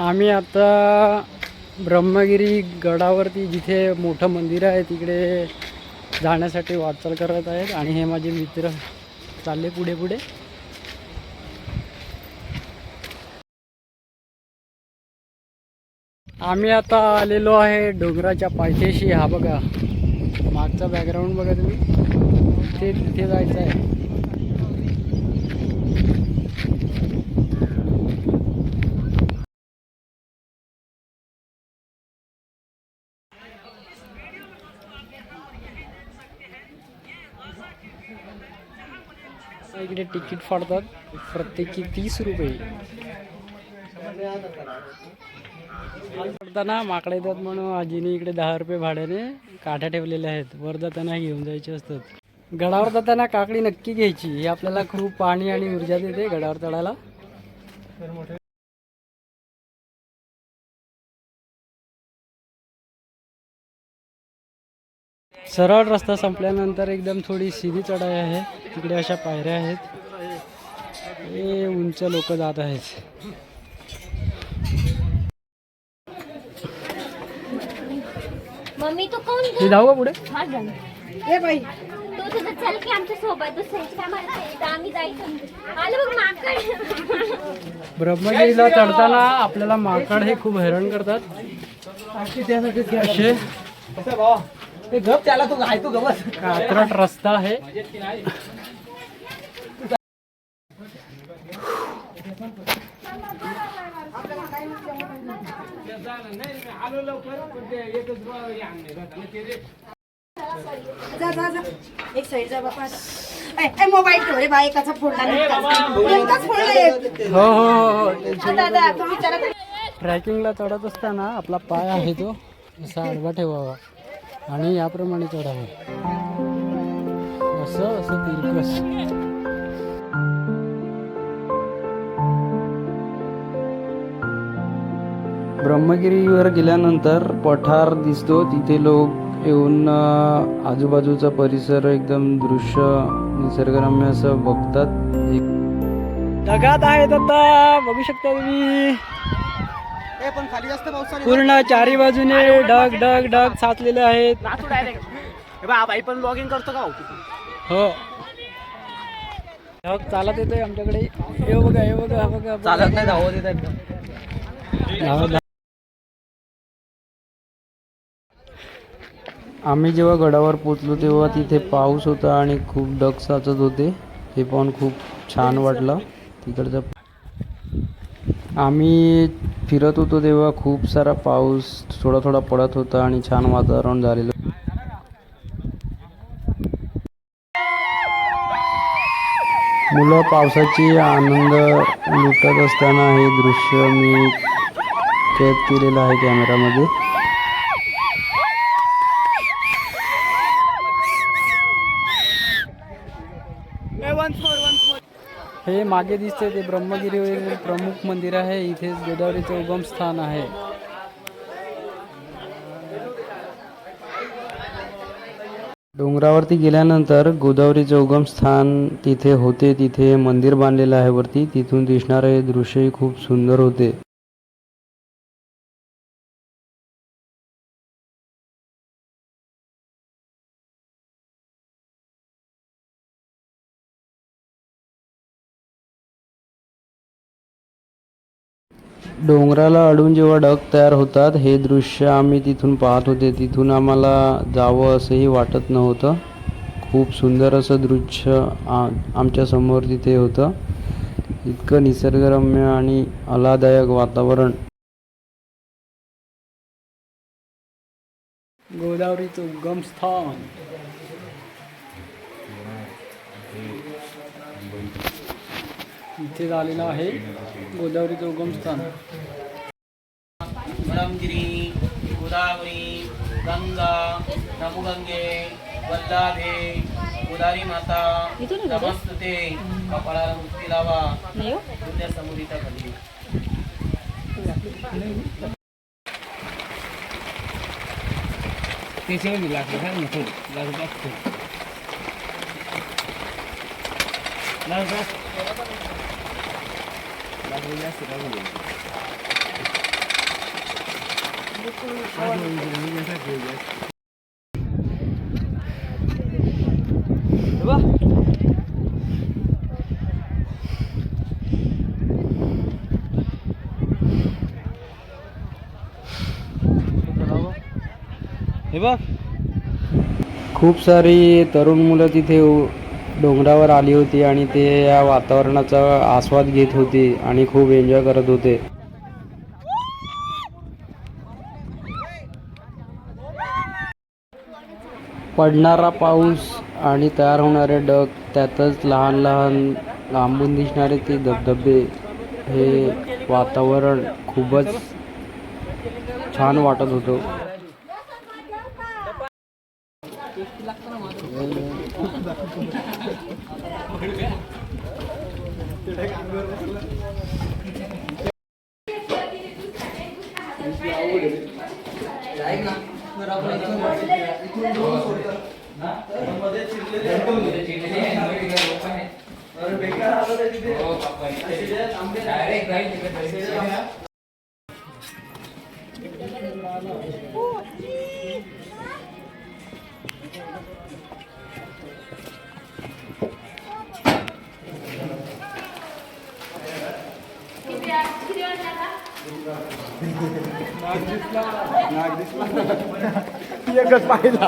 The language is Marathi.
आम्ही आता ब्रह्मगिरी गडावरती जिथे मोठं मंदिर आहे तिकडे जाण्यासाठी वाटचाल करत आहेत आणि हे माझे मित्र चालले पुढे पुढे. आम्ही आता आलेलो आहे डोंगराच्या पायथ्याशी. हा बघा मागचा बॅकग्राऊंड बघा तुम्ही. ते तिथे जायचं आहे. इकडे तिकीट फाडतात. प्रत्येकी तीस रुपये. पडताना माकडे येतात म्हणून आजीने इकडे दहा रुपये भाड्याने काठ्या ठेवलेल्या आहेत. वर जाताना घेऊन जायचे असतात. गडावर जाताना काकडी नक्की घ्यायची. हे आपल्याला खूप पाणी आणि ऊर्जा देते गडावर चढायला. सरळ रस्ता संपल्यानंतर एकदम थोडी सीधी चढाई आहे. तिकडे अशा पायऱ्या आहेत. हे उंच लोक जात आहेत. मम्मी तू कोण हे जाऊ का पुढे? हा ए बाई. तू तुझं चल की आमच्यासोबत. दुसऱ्यांची काय म्हणते तर आम्ही जायचं. आलं बघ माकड. ब्रह्मगिरीला चढताना आपल्याला माकड हे खूप हैराण करतात. असे ते गप त्याला तू घाय तू गवस. कात्रट रस्ता आहे. जा जा जा. एक साईड जा बापा. ए ए, मोबाईल ठेव रे बाई एकाचा फोडला एकच फोडला एक. हो हो हो हो. हा, दादा तुम्ही विचारा. ट्रॅकिंगला चढत असताना आपला पाय आहे तो. असा आडवा ठेवावा. आणि याप्रमाणे चढावं. असं असं तिरकस. ब्रह्मगिरीवर गेल्यानंतर पठार दिसतो. तिथे लोक येऊन आजूबाजूचा परिसर एकदम दृश्य निसर्गरम्य असं बघतात. ढगात आहेत आता. बघू शकता तुम्ही. पूर्ण चारी बाजूने ढग ढग ढग साचलेले आहेत. डायरेक्ट करतो का हो? हो. ढग चालत येतोय आमच्याकडे. हे बघा हे बघा हा बघा. चालत नाही धावत येत. आम्ही जेव्हा गडावर पोचलो तेव्हा तिथे पाऊस होता आणि खूप ढग साचत होते. ते पाहून खूप छान वाटलं. तिकडचं आम्ही फिरत होतो तेव्हा खूप सारा पाऊस थोडा थोडा पडत होता आणि छान वातावरण झालेलं. मुलं पावसाची आनंद लुटत असताना हे दृश्य मी कैद केलेलं आहे कॅमेरामध्ये. हे मागे दिसते ते ब्रह्मगिरीवरील प्रमुख मंदिर आहे. इथेच गोदावरीचं उगम स्थान आहे. डोंगरावरती गेल्यानंतर गोदावरीचं उगम स्थान तिथे होते. तिथे मंदिर बांधलेलं आहे वरती. तिथून दिसणारे दृश्यही खूप सुंदर होते. डोंगराला अडून जेव्हा ढग तयार होतात हे दृश्य आम्ही तिथून पाहत होते. तिथून आम्हाला जावं असंही वाटत नव्हतं. खूप सुंदर असं दृश्य आ तिथे होतं. इतकं निसर्गरम्य आणि आल्हादायक वातावरण. गोदावरीचं उगमस्थान इथे झालेलं आहे गोदावरीचं उगम स्थान. ब्रह्मगिरी गोदावरी गंगा नमुगंगे वल्लाभे गोदारी माता नमस्तुते कपाळाला मुक्ती लावा. उद्या समुदिता खाली त्याच्यावर लागलं काय म्हणतो लागत हे बघ. खूप सारी तरुण मुलं तिथे डोंगरावर आली होती आणि ते या वातावरणाचा आस्वाद घेत होती आणि खूप एन्जॉय करत होते. पडणारा पाऊस आणि तयार होणारे डग त्यातच लहान लहान लांबून दिसणारे ते धबधबे हे वातावरण खूपच छान वाटत होतं. बेकार आलं तिथे डायरेक्ट एकच पाहिला.